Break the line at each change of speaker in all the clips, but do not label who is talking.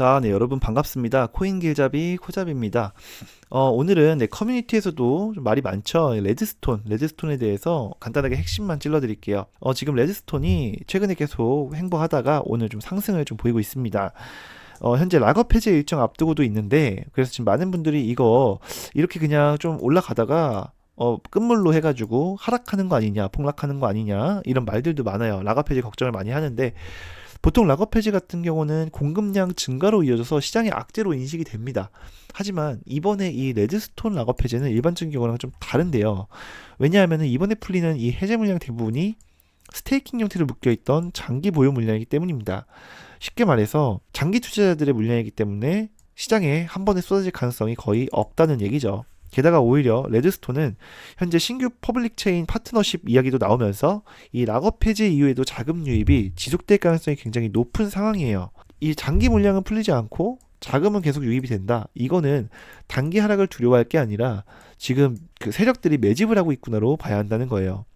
자, 네, 여러분 반갑습니다. 코인 길잡이 코잡입니다. 어, 오늘은 네, 커뮤니티에서도 좀 말이 많죠. 레드스톤, 레드스톤에 대해서 간단하게 핵심만 찔러 드릴게요. 어, 지금 레드스톤이 최근에 계속 횡보하다가 오늘 좀 상승을 좀 보이고 있습니다. 어, 현재 락업 해제 일정 앞두고도 있는데, 그래서 지금 많은 분들이 이거 이렇게 그냥 좀 올라가다가 어, 끝물로 해가지고 하락하는 거 아니냐, 폭락하는 거 아니냐, 이런 말들도 많아요. 락업 해제 걱정을 많이 하는데, 보통 락업 해지 같은 경우는 공급량 증가로 이어져서 시장의 악재로 인식이 됩니다. 하지만 이번에 이 레드스톤 락업 해제는 일반적인 경우랑 좀 다른데요. 왜냐하면 이번에 풀리는 이 해제 물량 대부분이 스테이킹 형태로 묶여있던 장기 보유 물량이기 때문입니다. 쉽게 말해서 장기 투자자들의 물량이기 때문에 시장에 한 번에 쏟아질 가능성이 거의 없다는 얘기죠. 게다가 오히려 레드스톤은 현재 신규 퍼블릭 체인 파트너십 이야기도 나오면서 이 락업 해제 이후에도 자금 유입이 지속될 가능성이 굉장히 높은 상황이에요. 이 장기 물량은 풀리지 않고 자금은 계속 유입이 된다. 이거는 단기 하락을 두려워할 게 아니라 지금 그 세력들이 매집을 하고 있구나로 봐야 한다는 거예요.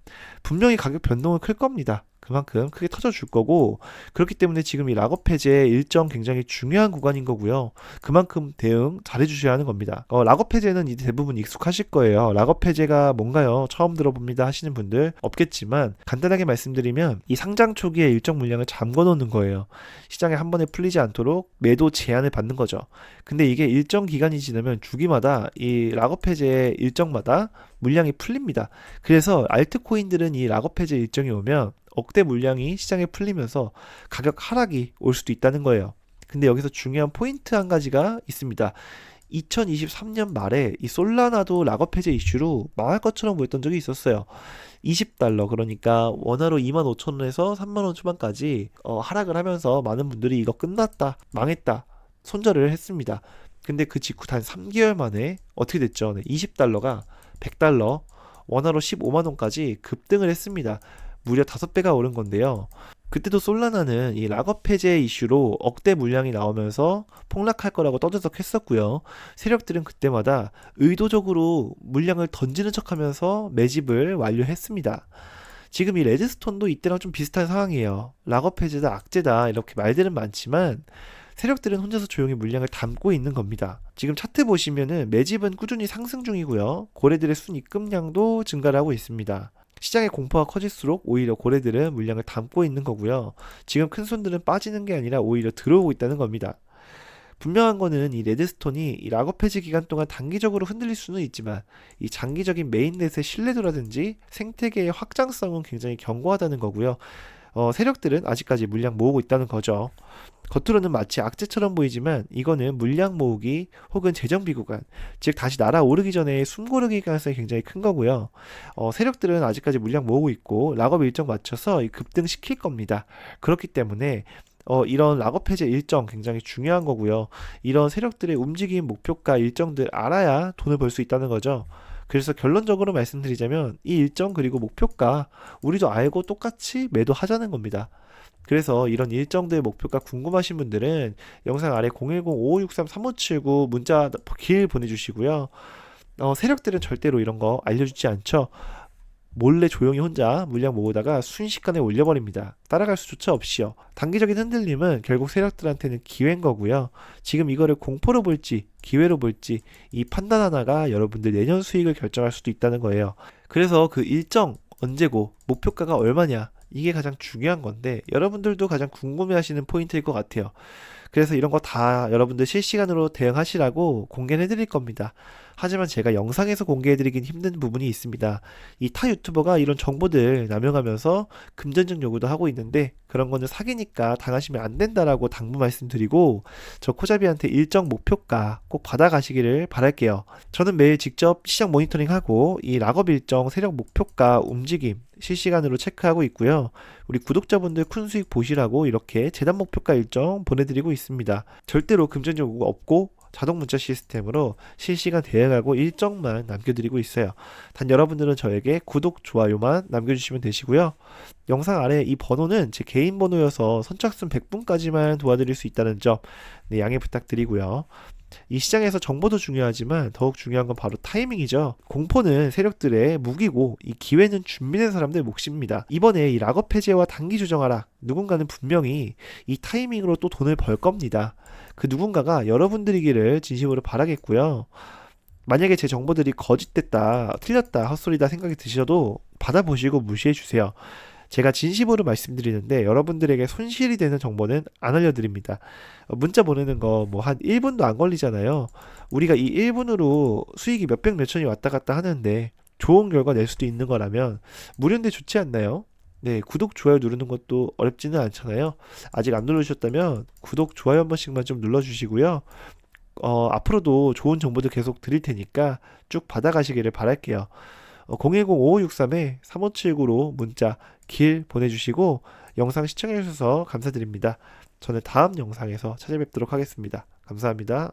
분명히 가격 변동은 클 겁니다. 그만큼 크게 터져줄 거고 그렇기 때문에 지금 이 락업 해제 일정 굉장히 중요한 구간인 거고요. 그만큼 대응 잘해주셔야 하는 겁니다. 어, 락업 해제는 이제 대부분 익숙하실 거예요. 락업 해제가 뭔가요? 처음 들어봅니다 하시는 분들 없겠지만 간단하게 말씀드리면 이 상장 초기에 일정 물량을 잠궈 놓는 거예요. 시장에 한 번에 풀리지 않도록 매도 제한을 받는 거죠. 근데 이게 일정 기간이 지나면 주기마다 이 락업 해제 일정마다 물량이 풀립니다. 그래서 알트코인들은 이 락업 해제 일정이 오면 억대 물량이 시장에 풀리면서 가격 하락이 올 수도 있다는 거예요. 근데 여기서 중요한 포인트 한 가지가 있습니다. 2023년 말에 이 솔라나도 락업 해제 이슈로 망할 것처럼 보였던 적이 있었어요. 20달러 그러니까 원화로 25,000원에서 3만 원 초반까지 어, 하락을 하면서 많은 분들이 이거 끝났다 망했다 손절을 했습니다. 근데 그 직후 단 3개월 만에 어떻게 됐죠? 네, 20달러가 100달러 원화로 15만 원까지 급등을 했습니다. 무려 5배가 오른 건데요. 그때도 솔라나는 이 락업 해제 이슈로 억대 물량이 나오면서 폭락할 거라고 떠들썩했었고요. 세력들은 그때마다 의도적으로 물량을 던지는 척하면서 매집을 완료했습니다. 지금 이 레드스톤도 이때랑 좀 비슷한 상황이에요. 락업 해제다 악재다 이렇게 말들은 많지만 세력들은 혼자서 조용히 물량을 담고 있는 겁니다. 지금 차트 보시면은 매집은 꾸준히 상승 중이고요. 고래들의 순입금량도 증가를 하고 있습니다. 시장의 공포가 커질수록 오히려 고래들은 물량을 담고 있는 거고요. 지금 큰 손들은 빠지는 게 아니라 오히려 들어오고 있다는 겁니다. 분명한 거는 이 레드스톤이 이 락업 해지 기간 동안 단기적으로 흔들릴 수는 있지만 이 장기적인 메인넷의 신뢰도라든지 생태계의 확장성은 굉장히 견고하다는 거고요. 어, 세력들은 아직까지 물량 모으고 있다는 거죠. 겉으로는 마치 악재처럼 보이지만 이거는 물량 모으기 혹은 재정비 구간, 즉 다시 날아오르기 전에 숨고르기 가능성이 굉장히 큰 거고요. 어, 세력들은 아직까지 물량 모으고 있고 락업 일정 맞춰서 급등시킬 겁니다. 그렇기 때문에 어, 이런 락업 해제 일정 굉장히 중요한 거고요. 이런 세력들의 움직임 목표가 일정들 알아야 돈을 벌 수 있다는 거죠. 그래서 결론적으로 말씀드리자면 이 일정 그리고 목표가 우리도 알고 똑같이 매도하자는 겁니다. 그래서 이런 일정들 목표가 궁금하신 분들은 영상 아래 010-5563-3579 문자 길 보내주시고요. 어, 세력들은 절대로 이런 거 알려주지 않죠. 몰래 조용히 혼자 물량 모으다가 순식간에 올려버립니다. 따라갈 수조차 없이요. 단기적인 흔들림은 결국 세력들한테는 기회인 거고요. 지금 이거를 공포로 볼지 기회로 볼지 이 판단 하나가 여러분들 내년 수익을 결정할 수도 있다는 거예요. 그래서 그 일정 언제고 목표가가 얼마냐 이게 가장 중요한 건데 여러분들도 가장 궁금해하시는 포인트일 것 같아요. 그래서 이런 거 다 여러분들 실시간으로 대응하시라고 공개해 드릴 겁니다. 하지만 제가 영상에서 공개해 드리긴 힘든 부분이 있습니다. 이 타 유튜버가 이런 정보들 남용하면서 금전적 요구도 하고 있는데 그런 거는 사기니까 당하시면 안 된다라고 당부 말씀드리고 저 코자비한테 일정 목표가 꼭 받아가시기를 바랄게요. 저는 매일 직접 시장 모니터링하고 이 락업 일정 세력 목표가 움직임 실시간으로 체크하고 있고요. 우리 구독자분들 큰 수익 보시라고 이렇게 재단 목표가 일정 보내드리고 있습니다. 절대로 금전적 요구가 없고 자동 문자 시스템으로 실시간 대응하고 일정만 남겨드리고 있어요. 단 여러분들은 저에게 구독, 좋아요만 남겨주시면 되시고요. 영상 아래 이 번호는 제 개인 번호여서 선착순 100분까지만 도와드릴 수 있다는 점 네, 양해 부탁드리고요. 이 시장에서 정보도 중요하지만 더욱 중요한 건 바로 타이밍이죠. 공포는 세력들의 무기고 이 기회는 준비된 사람들의 몫입니다. 이번에 이 락업 해제와 단기 조정 하락 누군가는 분명히 이 타이밍으로 또 돈을 벌 겁니다. 그 누군가가 여러분들이기를 진심으로 바라겠고요. 만약에 제 정보들이 거짓됐다, 틀렸다, 헛소리다 생각이 드셔도 받아보시고 무시해 주세요. 제가 진심으로 말씀드리는데 여러분들에게 손실이 되는 정보는 안 알려드립니다. 어, 문자 보내는 거 뭐 한 1분도 안 걸리잖아요. 우리가 이 1분으로 수익이 몇백 몇천이 왔다 갔다 하는데 좋은 결과 낼 수도 있는 거라면 무료인데 좋지 않나요? 네, 구독, 좋아요 누르는 것도 어렵지는 않잖아요. 아직 안 누르셨다면 구독, 좋아요 한 번씩만 좀 눌러주시고요. 어, 앞으로도 좋은 정보들 계속 드릴 테니까 쭉 받아가시기를 바랄게요. 어, 010-5563-3579로 문자 길 보내주시고 영상 시청해주셔서 감사드립니다. 저는 다음 영상에서 찾아뵙도록 하겠습니다. 감사합니다.